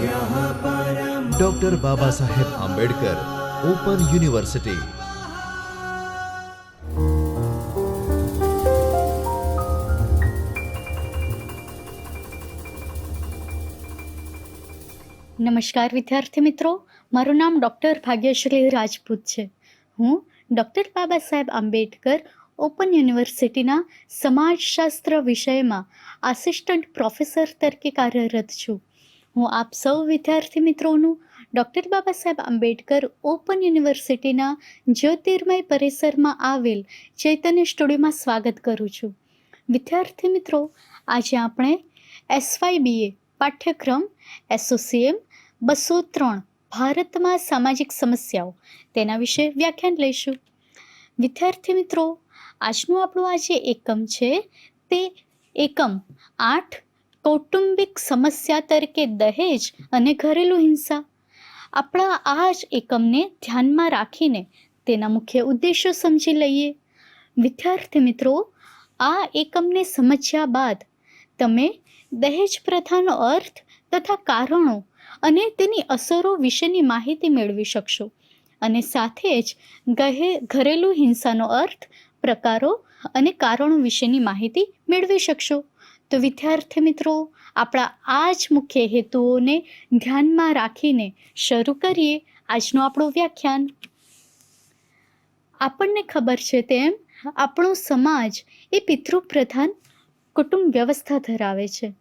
Doctor Baba Saheb Ambedkar open university નમસ્કાર વિદ્યાર્થી મિત્રો, મારું નામ ડૉક્ટર ભાગ્યશ્રી રાજપૂત છે. હું ડૉક્ટર બાબા સાહેબ આંબેડકર ઓપન યુનિવર્સિટીના સમાજશાસ્ત્ર વિષયમાં આસિસ્ટન્ટ પ્રોફેસર તરીકે કાર્યરત છું. હું આપ સૌ વિદ્યાર્થી મિત્રોનું ડૉક્ટર બાબા સાહેબ આંબેડકર ઓપન યુનિવર્સિટીના જ્યોતિર્મય પરિસરમાં આવેલ ચૈતન્ય સ્ટુડિયોમાં સ્વાગત કરું છું. વિદ્યાર્થી મિત્રો, આજે આપણે એસવાય બીએ પાઠ્યક્રમ એસોસિએમ બસો ત્રણ ભારતમાં સામાજિક સમસ્યાઓ તેના વિશે વ્યાખ્યાન લઈશું. વિદ્યાર્થી મિત્રો, આજનું આપણું આ જે એકમ છે તે એકમ આઠ કૌટુંબિક સમસ્યા તરીકે દહેજ અને ઘરેલું હિંસા. આપણા આ જ એકમને ધ્યાનમાં રાખીને તેના મુખ્ય ઉદ્દેશો સમજી લઈએ. વિદ્યાર્થી મિત્રો, આ એકમને સમજ્યા બાદ તમે દહેજ પ્રથાનો અર્થ તથા કારણો અને તેની અસરો વિશેની માહિતી મેળવી શકશો. અને સાથે જ ગહે, ઘરેલું હિંસાનો અર્થ, પ્રકારો અને કારણો વિશેની માહિતી મેળવી શકશો. તો વિદ્યાર્થી મિત્રો, આપણા આ જ મુખ્ય હેતુઓને ધ્યાનમાં રાખીને શરૂ કરીએ આજનું આપણું વ્યાખ્યાન. આપણને ખબર છે તેમ, આપણો સમાજ એ પિતૃપ્રધાન કુટુંબ વ્યવસ્થા ધરાવે છે.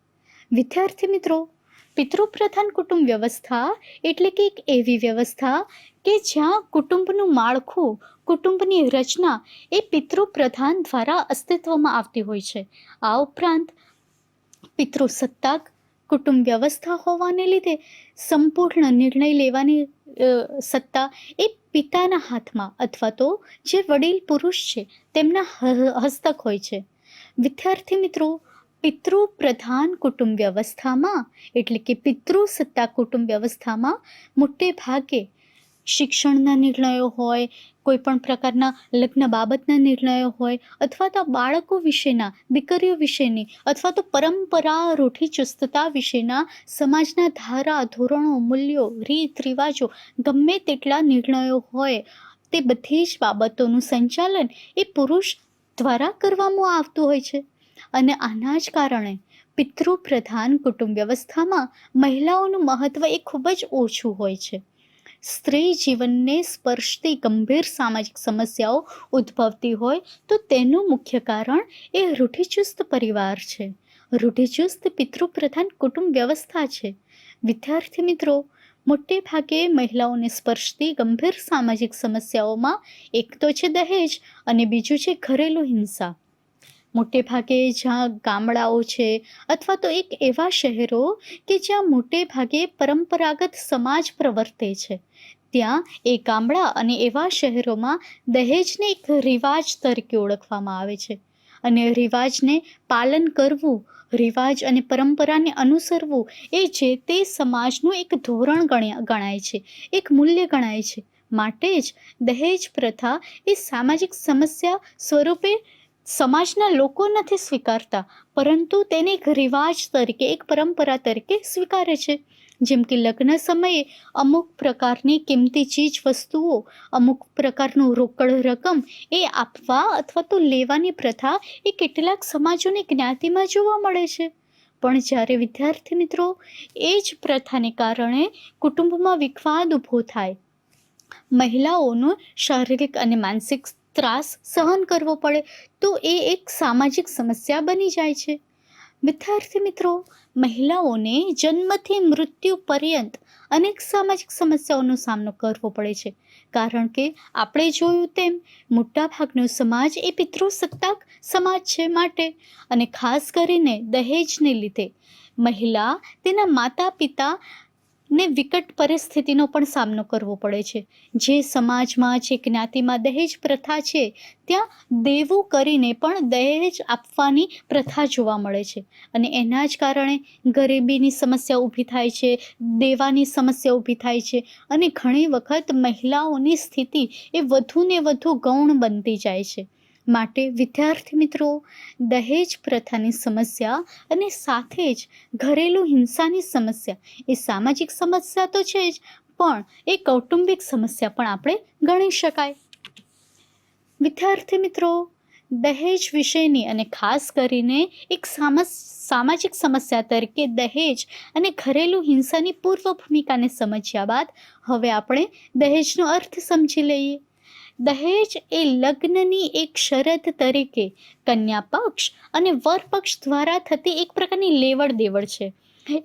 વિદ્યાર્થી મિત્રો, પિતૃપ્રધાન કુટુંબ વ્યવસ્થા એટલે કે એક એવી વ્યવસ્થા કે જ્યાં કુટુંબનું માળખું, કુટુંબની રચના એ પિતૃપ્રધાન દ્વારા અસ્તિત્વમાં આવતી હોય છે. આ ઉપરાંત પિતૃસત્તાક કુટુંબ વ્યવસ્થા હોવાને લીધે સંપૂર્ણ નિર્ણય લેવાની સત્તા એ પિતાના હાથમાં અથવા તો જે વડીલ પુરુષ છે, તેમના હસ્તક હોય છે. વિદ્યાર્થી મિત્રો, પિતૃ પ્રધાન કુટુંબ વ્યવસ્થામાં એટલે કે પિતૃ સત્તા કુટુંબ વ્યવસ્થામાં મોટે ભાગે શિક્ષણના નિર્ણયો હોય કોઈ પણ પ્રકારના લગ્ન બાબતના નિર્ણયો હોય, અથવા તો બાળકો વિશેના, દીકરીઓ વિશેની, અથવા તો પરંપરા રૂઢિચુસ્તતા વિશેના, સમાજના ધારા, ધોરણો, મૂલ્યો, રીત, રિવાજો, ગમે તેટલા નિર્ણયો હોય, તે બધી જ બાબતોનું સંચાલન એ પુરુષ દ્વારા કરવામાં આવતું હોય છે. અને આના જ કારણે પિતૃ પ્રધાન કુટુંબ વ્યવસ્થામાં મહિલાઓનું મહત્ત્વ એ ખૂબ જ ઓછું હોય છે. સ્ત્રી જીવનને સ્પર્શતી ગંભીર સામાજિક સમસ્યાઓ ઉદ્ભવતી હોય તો તેનું મુખ્ય કારણ એ રૂઢિચુસ્ત પરિવાર છે. રૂઢિચુસ્ત પિતૃપ્રધાન કુટુંબ વ્યવસ્થા છે. વિદ્યાર્થી મિત્રો, મોટે ભાગે મહિલાઓને સ્પર્શતી ગંભીર સામાજિક સમસ્યાઓમાં એક તો છે દહેજ અને બીજું છે ઘરેલું હિંસા. મોટે ભાગે જ્યાં ગામડાઓ છે અથવા તો એક એવા શહેરો કે જ્યાં મોટે ભાગે પરંપરાગત સમાજ પ્રવર્તે છે. ત્યાં એ ગામડા અને એવા શહેરોમાં દહેજને એક રિવાજ તરીકે ઓળખવામાં આવે છે. અને રિવાજને પાલન કરવું, રિવાજ અને પરંપરાને અનુસરવું એ જે તે સમાજનું એક ધોરણ ગણ્યા છે, એક મૂલ્ય ગણાય છે. માટે જ દહેજ પ્રથા એ સામાજિક સમસ્યા સ્વરૂપે સમાજના લોકો નથી સ્વીકારતા, પરંતુ તેને એક રિવાજ તરીકે, એક પરંપરા તરીકે સ્વીકારે છે. જેમ કે લગ્ન સમયે અમુક પ્રકારની કિંમતી ચીજ વસ્તુઓ, અમુક પ્રકારનું રોકડ રકમ એ આપવા અથવા તો લેવાની પ્રથા એ કેટલાક સમાજોની જ્ઞાતિમાં જોવા મળે છે. પણ જ્યારે વિદ્યાર્થી મિત્રો, એ જ પ્રથાને કારણે કુટુંબમાં વિખવાદ ઊભો થાય. મહિલાઓનો શારીરિક અને માનસિક ત્રાસ સહન કરવો પડે, તો એ એક સામાજિક સમસ્યા બની જાય છે. વિદ્યાર્થી મિત્રો, મહિલાઓને જન્મથી મૃત્યુ પર્યંત અનેક સામાજિક સમસ્યાઓનો સામનો કરવો પડે છે. કારણ કે આપણે જોયું તેમ, મોટાભાગનો સમાજ એ પિતૃસત્તાક સમાજ છે માટે અને ખાસ કરીને દહેજને લીધે. મહિલા તેના માતા પિતા ને વિકટ પરિસ્થિતિનો પણ સામનો કરવો પડે છે. જે સમાજમાં જે જ્ઞાતિમાં દહેજ પ્રથા છે, ત્યાં દેવું કરીને પણ દહેજ આપવાની પ્રથા જોવા મળે છે. અને એના જ કારણે ગરીબીની સમસ્યા ઊભી થાય છે, દેવાની સમસ્યા ઊભી થાય છે અને ઘણી વખત મહિલાઓની સ્થિતિ એ વધુને વધુ ગૌણ બનતી જાય છે. માટે વિદ્યાર્થી મિત્રો, દહેજ પ્રથાની સમસ્યા અને સાથે જ ઘરેલું હિંસાની સમસ્યા એ સામાજિક સમસ્યા તો છે જ, પણ એ કૌટુંબિક સમસ્યા પણ આપણે ગણી શકાય. વિદ્યાર્થી મિત્રો, દહેજ વિષયની અને ખાસ કરીને એક સામાજિક સમસ્યા તરીકે દહેજ અને ઘરેલું હિંસાની પૂર્વ ભૂમિકાને સમજ્યા બાદ હવે આપણે દહેજનો અર્થ સમજી લઈએ. દહેજ એ લગ્નની એક શરત તરીકે કન્યા પક્ષ અને વર પક્ષ દ્વારા થતી એક પ્રકારની લેવડ દેવડ છે.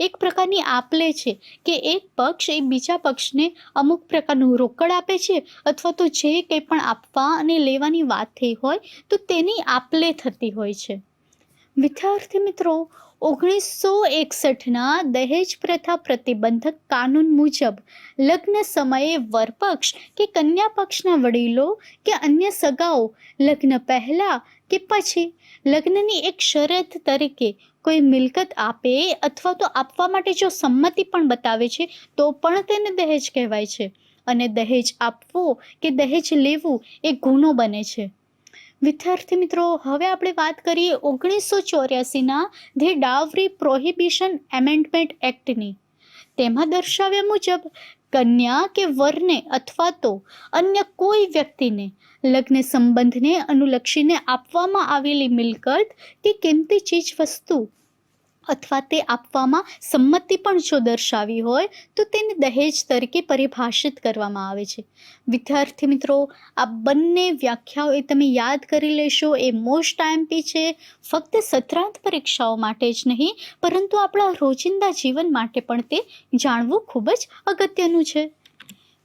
એક પ્રકારની આપલે છે કે એક પક્ષ એ બીજા પક્ષને અમુક પ્રકારનું રોકડ આપે છે અથવા તો જે કંઈ પણ આપવા અને લેવાની વાત થઈ હોય તો તેની આપલે થતી હોય છે. વિદ્યાર્થી મિત્રો ઓગણીસો એકસઠના દહેજ પ્રથા પ્રતિબંધક કાનૂન મુજબ લગ્ન સમયે વરપક્ષ કે કન્યા પક્ષના વડીલો કે અન્ય સગાઓ લગ્ન પહેલાં કે પછી? લગ્નની એક શરત તરીકે કોઈ મિલકત આપે અથવા તો આપવા માટે જો સંમતિ પણ બતાવે છે, તો પણ તેને દહેજ કહેવાય છે. અને દહેજ આપવું કે દહેજ લેવું એ ગુનો બને છે. વિદ્યાર્થી મિત્રો, હવે આપણે વાત કરીએ ઓગણીસો ચોર્યાસીના ધી ડાવરી પ્રોહિબિશન એમેન્ડમેન્ટ એક્ટની. તેમાં દર્શાવ્યા મુજબ, કન્યા કે વરને અથવા તો અન્ય કોઈ વ્યક્તિને લગ્ન સંબંધને અનુલક્ષીને આપવામાં આવેલી મિલકત કે કિંમતી ચીજ વસ્તુ અથવા તે આપવામાં સંમતિ પણ જો દર્શાવી હોય, તો તેને દહેજ તરીકે પરિભાષિત કરવામાં આવે છે. વિદ્યાર્થી મિત્રો, આ બંને વ્યાખ્યાઓ એ તમે યાદ કરી લેશો. એ મોસ્ટ આઈએમપી છે. ફક્ત સત્રાંત પરીક્ષાઓ માટે જ નહીં, પરંતુ આપણા રોજિંદા જીવન માટે પણ તે જાણવું ખૂબ જ અગત્યનું છે.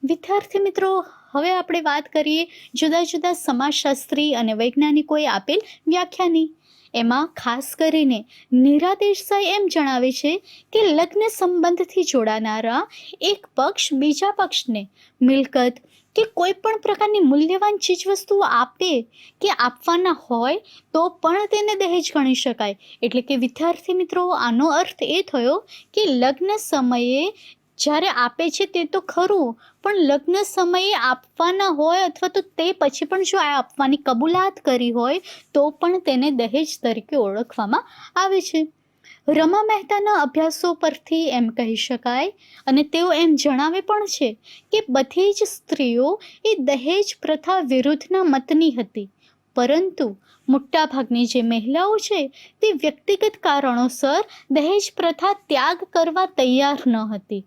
વિદ્યાર્થી મિત્રો, હવે આપણે વાત કરીએ જુદા જુદા સમાજશાસ્ત્રી અને વૈજ્ઞાનિકોએ આપેલ વ્યાખ્યાની. એમાં ખાસ કરીને નીરા દેસાઈ એમ જણાવે છે કે લગ્ન સંબંધથી જોડાનારા એક પક્ષ બીજા પક્ષને મિલકત કે કોઈ પણ પ્રકારની મૂલ્યવાન ચીજવસ્તુઓ આપે કે આપવાના હોય તો પણ તેને દહેજ ગણી શકાય. એટલે કે વિદ્યાર્થી મિત્રો, આનો અર્થ એ થયો કે લગ્ન સમયે જ્યારે આપે છે તે તો ખરું, પણ લગ્ન સમયે આપવાના હોય અથવા તો તે પછી પણ જો આ આપવાની કબૂલાત કરી હોય, તો પણ તેને દહેજ તરીકે ઓળખવામાં આવે છે. રમા મહેતાના અભ્યાસો પરથી એમ કહી શકાય, અને તેઓ એમ જણાવે પણ છે કે બધી જ સ્ત્રીઓ એ દહેજ પ્રથા વિરુદ્ધના મતની હતી, પરંતુ મોટાભાગની જે મહિલાઓ છે તે વ્યક્તિગત કારણોસર દહેજ પ્રથા ત્યાગ કરવા તૈયાર ન હતી.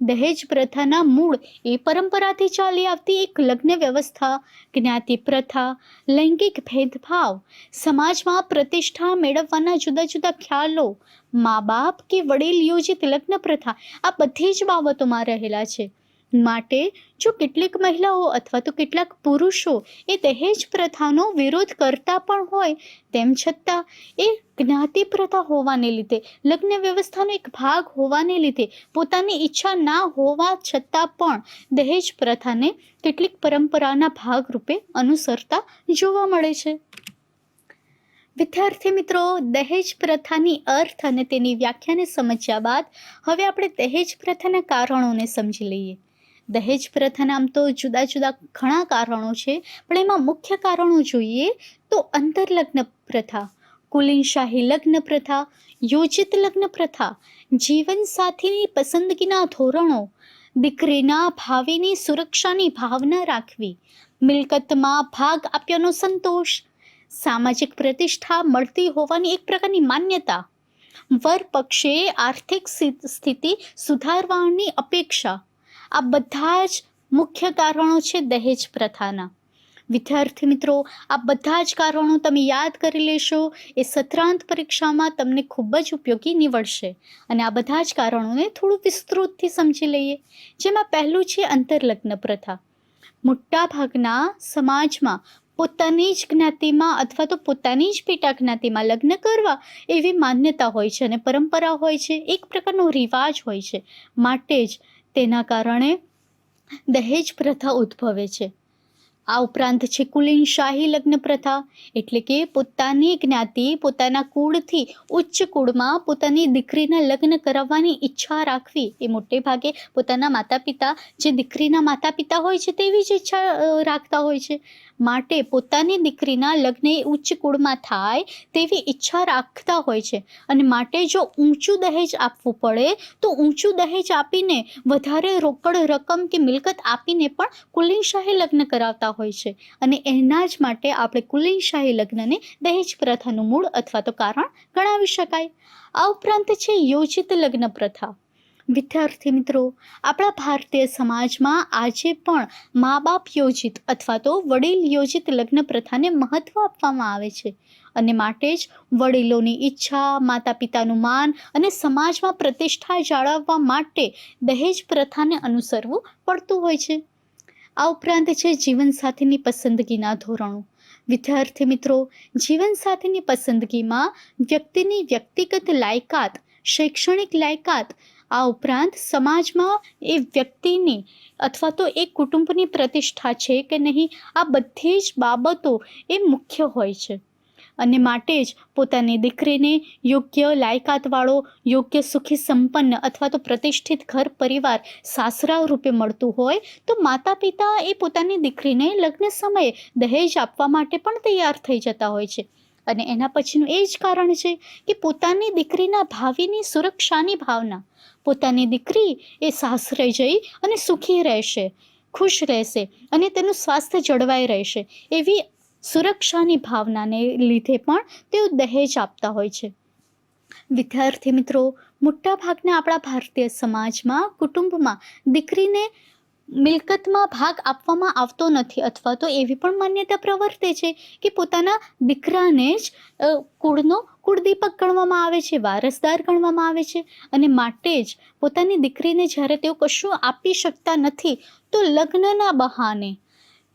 દહેજ પ્રથાના મૂળ એ પરંપરાથી ચાલી આવતી એક લગ્ન વ્યવસ્થા, જ્ઞાતિ પ્રથા, લૈંગિક ભેદભાવ, સમાજમાં પ્રતિષ્ઠા મેળવવાના જુદા જુદા ખ્યાલો, મા બાપ કે વડીલ યોજિત લગ્ન પ્રથા, આ બધી જ બાબતોમાં રહેલા છે. માટે જો કેટલીક મહિલાઓ અથવા તો કેટલાક પુરુષો એ દહેજ પ્રથાનો વિરોધ કરતા પણ હોય, તેમ છતાં એ જ્ઞાતિ પ્રથા હોવાને લીધે, લગ્ન વ્યવસ્થાનો એક ભાગ હોવાને લીધે પોતાની ઈચ્છા ના હોવા છતાં પણ દહેજ પ્રથાને કેટલીક પરંપરાના ભાગરૂપે અનુસરતા જોવા મળે છે. વિદ્યાર્થી મિત્રો, દહેજ પ્રથાની અર્થ અને તેની વ્યાખ્યાને સમજ્યા બાદ હવે આપણે દહેજ પ્રથાના કારણોને સમજી લઈએ. દહેજ પ્રથાના આમ તો જુદા જુદા ઘણા કારણો છે, પણ એમાં મુખ્ય કારણો જોઈએ તો અંતરલગ્ન પ્રથા, કુલીનશાહી લગ્ન પ્રથા, યોજિત લગ્ન પ્રથા જીવનસાથીની પસંદગીના ધોરણો, દીકરીના ભાવિની સુરક્ષાની ભાવના રાખવી, મિલકતમાં ભાગ આપ્યાનો સંતોષ, સામાજિક પ્રતિષ્ઠા મળતી હોવાની એક પ્રકારની માન્યતા વર પક્ષે આર્થિક સ્થિ- સ્થિતિ સુધારવાની અપેક્ષા આ બધા જ મુખ્ય કારણો છે દહેજ પ્રથાના. વિદ્યાર્થી મિત્રો, આ બધા જ કારણો તમે યાદ કરી લેશો, એ સત્રાંત પરીક્ષામાં તમને ખૂબ જ ઉપયોગી નીવડશે. અને આ બધા જ કારણોને થોડું વિસ્તૃતથી સમજી લઈએ. જેમાં પહેલું છે અંતરલગ્ન પ્રથા. મોટાભાગના સમાજમાં પોતાની જ જ્ઞાતિમાં અથવા તો પોતાની જ પેટા જ્ઞાતિમાં લગ્ન કરવા એવી માન્યતા હોય છે અને પરંપરા હોય છે. એક પ્રકારનો રિવાજ હોય છે. માટે જ તેના કારણે દહેજ પ્રથા ઉદ્ભવે છે. આ ઉપરાંત છે કુલીન શાહી લગ્ન પ્રથા એટલે કે પોતાની જ્ઞાતિ પોતાના કુળથી ઉચ્ચ કુળમાં પોતાની દીકરીના લગ્ન કરાવવાની ઈચ્છા રાખવી એ મોટે ભાગે પોતાના માતા પિતા જે દીકરીના માતા પિતા હોય છે તેવી જ ઈચ્છા રાખતા હોય છે. માટે પોતાની દીકરીના લગ્ન ઉચ્ચ કુળમાં થાય તેવી ઈચ્છા રાખતા હોય છે. અને માટે જો ઊંચું દહેજ આપવું પડે, તો ઊંચું દહેજ આપીને વધારે રોકડ રકમ કે મિલકત આપીને પણ કુલીનશાહી લગ્ન કરાવતા હોય છે. અને એના જ માટે આપણે કુલીનશાહી લગ્નને દહેજ પ્રથાનું મૂળ અથવા તો કારણ ગણાવી શકાય. આ ઉપરાંત છે યોજિત લગ્ન પ્રથા. વિદ્યાર્થી મિત્રો, આપણા ભારતીય સમાજમાં આજે પણ મા બાપ યોજિત અથવા તો વડીલ યોજિત લગ્ન પ્રથાને મહત્ત્વ આપવામાં આવે છે. અને માટે જ વડીલોની ઈચ્છા માતા પિતાનું માન અને સમાજમાં પ્રતિષ્ઠા જાળવવા માટે દહેજ પ્રથાને અનુસરવું પડતું હોય છે. આ ઉપરાંત છે જીવનસાથીની પસંદગીના ધોરણો. વિદ્યાર્થી મિત્રો જીવનસાથીની પસંદગીમાં વ્યક્તિની વ્યક્તિગત લાયકાત, શૈક્ષણિક લાયકાત, આ ઉપરાંત સમાજમાં એ વ્યક્તિની અથવા તો એ કુટુંબની પ્રતિષ્ઠા છે કે નહીં, આ બધી જ બાબતો એ મુખ્ય હોય છે. અને માટે જ પોતાની દીકરીને યોગ્ય લાયકાતવાળો, યોગ્ય સુખી સંપન્ન અથવા તો પ્રતિષ્ઠિત ઘર પરિવાર સાસરા રૂપે મળતું હોય, તો માતા પિતા એ પોતાની દીકરીને લગ્ન સમયે દહેજ આપવા માટે પણ તૈયાર થઈ જતા હોય છે. અને એના પછીનું એ જ કારણ છે કે પોતાની દીકરીના ભાવિની સુરક્ષાની ભાવના. પોતાની દીકરી એ સાસરે જઈ અને સુખી રહેશે, ખુશ રહેશે અને તેનું સ્વાસ્થ્ય જળવાઈ રહેશે એવી સુરક્ષાની ભાવનાને લીધે પણ તેઓ દહેજ આપતા હોય છે. વિદ્યાર્થી મિત્રો, મોટાભાગના આપણા ભારતીય સમાજમાં, કુટુંબમાં દીકરીને મિલકતમાં ભાગ આપવામાં આવતો નથી અથવા તો એવી પણ માન્યતા પ્રવર્તે છે કે પોતાના દીકરાને જ કુળનો કુળદીપક ગણવામાં આવે છે, વારસદાર ગણવામાં આવે છે અને માટે જ પોતાની દીકરીને જ્યારે તેઓ કશું આપી શકતા નથી, તો લગ્નના બહાને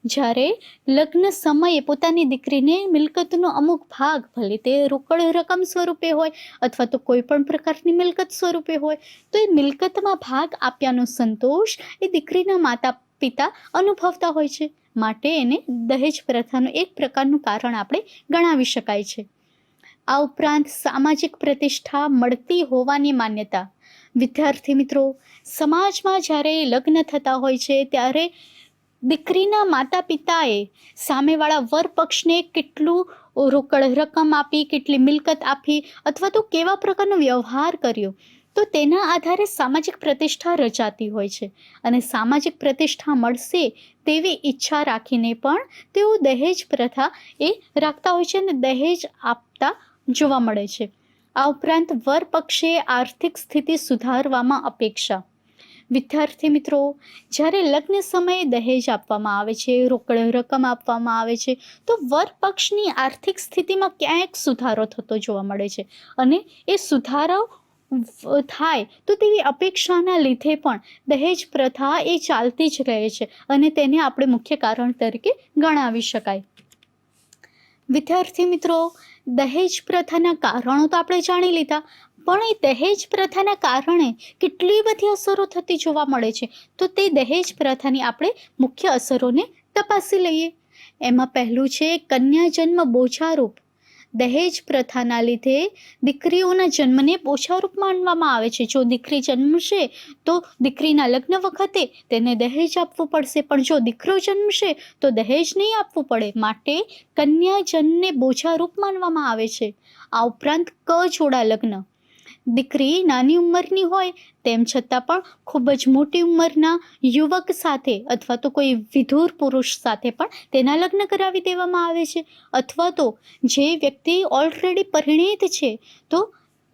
જ્યારે લગ્ન સમયે પોતાની દીકરીને મિલકતનો અમુક ભાગ, ભલે તે રોકડ રકમ સ્વરૂપે હોય અથવા તો કોઈ પણ પ્રકારની મિલકત સ્વરૂપે હોય, તો એ મિલકતમાં ભાગ આપ્યાનો સંતોષ એ દીકરીના માતા પિતા અનુભવતા હોય છે. માટે એને દહેજ પ્રથાનું એક પ્રકારનું કારણ આપણે ગણાવી શકાય છે. આ ઉપરાંત સામાજિક પ્રતિષ્ઠા મળતી હોવાની માન્યતા. વિદ્યાર્થી મિત્રો, સમાજમાં જ્યારે લગ્ન થતા હોય છે, ત્યારે દીકરીના માતા પિતાએ સામેવાળા વર પક્ષને કેટલું રોકડ રકમ આપી, કેટલી મિલકત આપી અથવા તો કેવા પ્રકારનો વ્યવહાર કર્યો, તો તેના આધારે સામાજિક પ્રતિષ્ઠા રચાતી હોય છે. અને સામાજિક પ્રતિષ્ઠા મળશે તેવી ઈચ્છા રાખીને પણ તેઓ દહેજ પ્રથા એ રાખતા હોય છે અને દહેજ આપતા જોવા મળે છે. આ ઉપરાંત વર પક્ષે આર્થિક સ્થિતિ સુધારવામાં અપેક્ષા વિદ્યાર્થી મિત્રો, જ્યારે લગ્ન સમયે દહેજ આપવામાં આવે છે, રોકડ રકમ આપવામાં આવે છે, તો વર પક્ષની આર્થિક સ્થિતિમાં ક્યાંક સુધારો થતો જોવા મળે છે. અને એ સુધારો થાય તો તેવી અપેક્ષાના લીધે પણ દહેજ પ્રથા એ ચાલતી જ રહે છે અને તેને આપણે મુખ્ય કારણ તરીકે ગણાવી શકાય. વિદ્યાર્થી મિત્રો, દહેજ પ્રથાના કારણો તો આપણે જાણી લીધા પણ એ દહેજ પ્રથાના કારણે કેટલી બધી અસરો થતી જોવા મળે છે? તો તે દહેજ પ્રથાની આપણે મુખ્ય અસરોને તપાસી લઈએ. એમાં પહેલું છે કન્યા જન્મ બોછારૂપ દહેજ પ્રથાના લીધે દીકરીઓના જન્મને બોછારૂપ માનવામાં આવે છે. જો દીકરી જન્મશે તો દીકરીના લગ્ન વખતે તેને દહેજ આપવું પડશે. પણ જો દીકરો જન્મશે તો દહેજ નહીં આપવું પડે. માટે કન્યા જન્મને બોછારૂપ માનવામાં આવે છે. આ ઉપરાંત ક જોડા લગ્ન. દીકરી નાની ઉંમરની હોય, તેમ છતાં પણ ખૂબ જ મોટી ઉંમરના યુવક સાથે અથવા તો કોઈ વિધુર પુરુષ સાથે પણ તેના લગ્ન કરાવી દેવામાં આવે છે. અથવા તો જે વ્યક્તિ ઓલરેડી પરિણીત છે, તો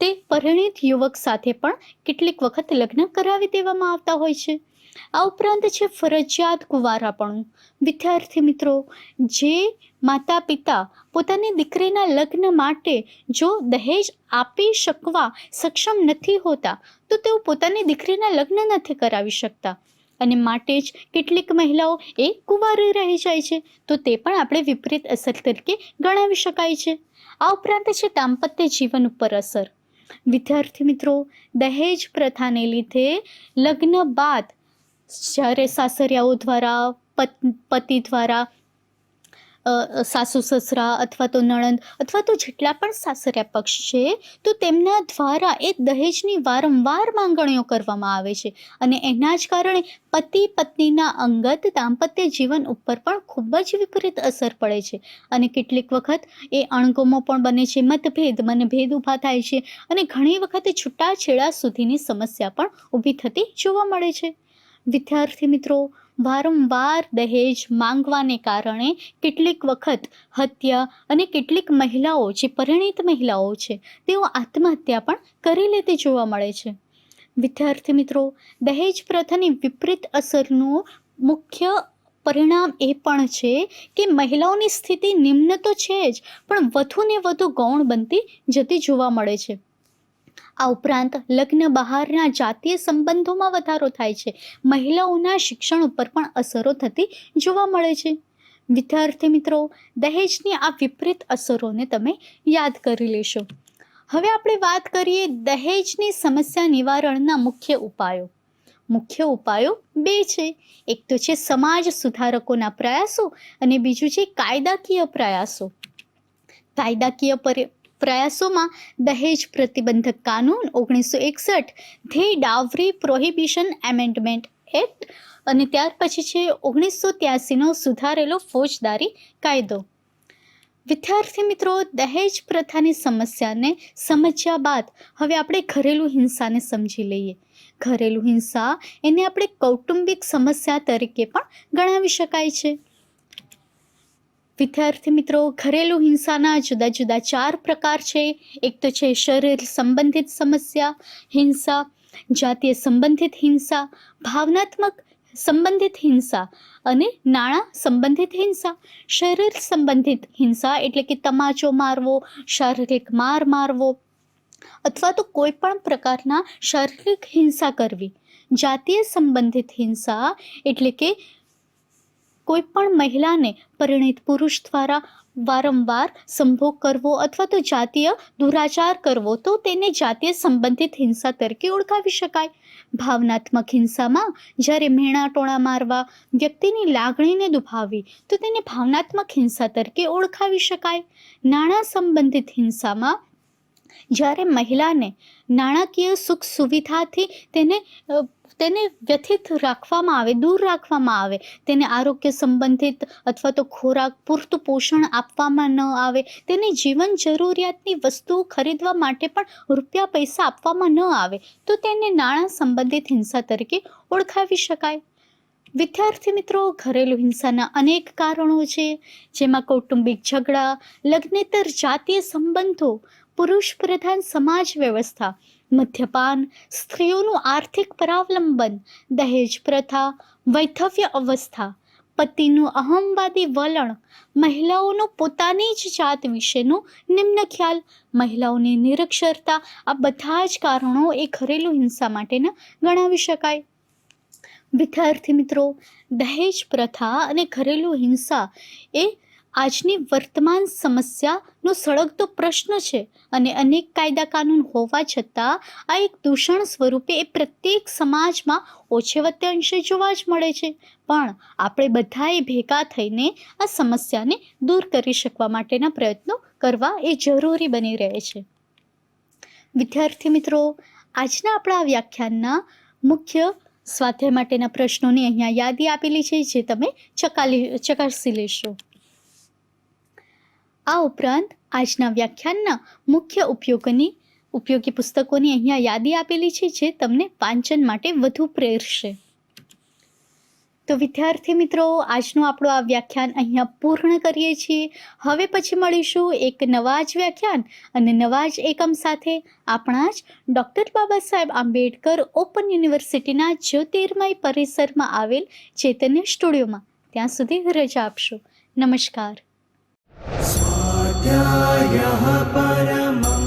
તે પરિણીત યુવક સાથે પણ કેટલીક વખત લગ્ન કરાવી દેવામાં આવતા હોય છે. આ ઉપરાંત છે ફરજિયાત કુંવારાપણું. વિદ્યાર્થી મિત્રો, જે માતા પિતા પોતાની દીકરીના લગ્ન માટે જો દહેજ આપી શકવા સક્ષમ નથી હોતા, તો તેઓ પોતાની દીકરીના લગ્ન નથી કરાવી શકતા. અને માટે જ કેટલીક મહિલાઓ એ કુંવારી રહી જાય છે, તો તે પણ આપણે વિપરીત અસર તરીકે ગણાવી શકાય છે. આ ઉપરાંત છે દાંપત્ય જીવન ઉપર અસર. વિદ્યાર્થી મિત્રો, દહેજ પ્રથાને લીધે લગ્ન બાદ જ્યારે સાસરિયાઓ દ્વારા, પત દ્વારા સાસુ, સસરા અથવા તો નણંદ અથવા તો જેટલા પણ સાસરિયા પક્ષ છે, તો તેમના દ્વારા એ દહેજની વારંવાર માંગણીઓ કરવામાં આવે છે. અને એના જ કારણે પતિ, પત્નીના અંગત દાંપત્ય જીવન ઉપર પણ ખૂબ જ વિપરીત અસર પડે છે. અને કેટલીક વખત એ અણગમો પણ બને છે, મતભેદ મને ભેદ ઊભા થાય છે અને ઘણી વખતે છૂટાછેડા સુધીની સમસ્યા પણ ઊભી થતી જોવા મળે છે. વિદ્યાર્થી મિત્રો, વારંવાર દહેજ માંગવાને કારણે કેટલીક વખત હત્યા અને કેટલીક મહિલાઓ જે પરિણીત મહિલાઓ છે, તેઓ આત્મહત્યા પણ કરી લેતી જોવા મળે છે. વિદ્યાર્થી મિત્રો, દહેજ પ્રથાની વિપરીત અસરનું મુખ્ય પરિણામ એ પણ છે કે મહિલાઓની સ્થિતિ નિમ્ન તો છે જ, પણ વધુને વધુ ગૌણ બનતી જતી જોવા મળે છે. આ ઉપરાંત લગ્ન બહારના જાતીય સંબંધોમાં વધારો થાય છે. મહિલાઓના શિક્ષણ ઉપર પણ અસરો થતી જોવા મળે છે. વિદ્યાર્થી મિત્રો, દહેજની આ વિપરીત અસરોને તમે યાદ કરી લેશો. હવે આપણે વાત કરીએ દહેજની સમસ્યા નિવારણના મુખ્ય ઉપાયો. મુખ્ય ઉપાયો બે છે. એક તો છે સમાજ સુધારકોના પ્રયાસો અને બીજું છે કાયદાકીય પ્રયાસો. કાયદાકીય પ્રયાસોમાં દહેજ પ્રતિબંધક કાનૂન ઓગણીસો એકસઠ the dowry prohibition amendment act અને ત્યાર પછી છે ઓગણીસો ત્યાસીનો સુધારેલો ફોજદારી કાયદો. વિદ્યાર્થી મિત્રો, દહેજ પ્રથાની સમસ્યાને સમજ્યા બાદ હવે આપણે ઘરેલું હિંસાને સમજી લઈએ. ઘરેલું હિંસા એને આપણે કૌટુંબિક સમસ્યા તરીકે પણ ગણાવી શકાય છે. વિદ્યાર્થી મિત્રો, ઘરેલું હિંસાના જુદા જુદા ચાર પ્રકાર છે. એક તો છે શરીર સંબંધિત સમસ્યા, હિંસા, જાતીય સંબંધિત હિંસા, ભાવનાત્મક સંબંધિત હિંસા અને નાણાં સંબંધિત હિંસા. શરીર સંબંધિત હિંસા એટલે કે તમાચો મારવો, શારીરિક માર મારવો અથવા તો કોઈ પણ પ્રકારના શારીરિક હિંસા કરવી. જાતીય સંબંધિત હિંસા એટલે કે કોઈ પણ મહિલાને પરિણિત પુરુષ દ્વારા વારંવાર સંભોગ કરવો અથવા તો જાતીય દુરાચાર કરવો, તો તેને જાતીય સંબંધિત હિંસા તરીકે ઓળખાવી શકાય. ભાવનાત્મક હિંસામાં જ્યારે મેણાટોણા મારવા વ્યક્તિની લાગણીને દુભાવી, તો તેને ભાવનાત્મક હિંસા તરીકે ઓળખાવી શકાય. નાણાં સંબંધિત હિંસામાં જ્યારે મહિલાને નાણાકીય સુખ સુવિધાથી તેને તેને વ્યથિત રાખવામાં આવે, દૂર રાખવામાં આવે. તેને આરોગ્ય સંબંધિત અથવા તો ખોરાક પૂરતું પોષણ આપવામાં ન આવે. તેને જીવન જરૂરિયાતની વસ્તુઓ ખરીદવા માટે પણ રૂપિયા પૈસા આપવામાં ન આવે. તો તેને નાણાં સંબંધિત હિંસા તરીકે ઓળખાવી શકાય. વિદ્યાર્થી મિત્રો, ઘરેલું હિંસાના અનેક કારણો છે, જેમાં કૌટુંબિક ઝઘડા, લગ્નેતર જાતીય સંબંધો, પુરુષ પ્રધાન સમાજ વ્યવસ્થા મદ્યપાન સ્ત્રીઓનું આર્થિક પરાવલંબન દહેજ પ્રથા વૈધવ્ય અવસ્થા પતિનું અહમવાદી વલણ મહિલાઓનું પોતાની જ જાત વિશેનું નિમ્ન ખ્યાલ મહિલાઓની નિરક્ષરતા આ બધા જ કારણો એ ઘરેલું હિંસા માટેના ગણાવી શકાય વિદ્યાર્થી મિત્રો દહેજ પ્રથા અને ઘરેલું હિંસા એ આજની વર્તમાન સમસ્યાનો સળગતો પ્રશ્ન છે અને અનેક કાયદા કાનૂન હોવા છતાં આ એક દૂષણ સ્વરૂપે એ પ્રત્યેક સમાજમાં ઓછે વત્તે અંશે જોવા જ મળે છે. પણ આપણે બધાએ ભેગા થઈને આ સમસ્યાને દૂર કરી શકવા માટેના પ્રયત્નો કરવા એ જરૂરી બની રહે છે. વિદ્યાર્થી મિત્રો, આજના આપણા વ્યાખ્યાનના મુખ્ય સ્વાધ્યાય માટેના પ્રશ્નોની અહીંયા યાદી આપેલી છે, જે તમે ચકાલી, ચકાસી લેશો. આ ઉપરાંત આજના વ્યાખ્યાનના મુખ્ય ઉપયોગની, ઉપયોગી પુસ્તકોની અહીંયા યાદી આપેલી છે જે તમને વાંચન માટે વધુ પ્રેરશે. તો વિદ્યાર્થી મિત્રો, આજનું આપણું આ વ્યાખ્યાન અહીંયા પૂર્ણ કરીએ છીએ. હવે પછી મળીશું એક નવા જ વ્યાખ્યાન અને નવા જ એકમ સાથે. આપણા જ ડૉક્ટર બાબા સાહેબ આંબેડકર ઓપન યુનિવર્સિટીના જ્યોતિર્મય પરિસરમાં આવેલ ચૈતન્ય સ્ટુડિયોમાં. ત્યાં સુધી રજા આપશો. નમસ્કાર. स्वाध्यायः परम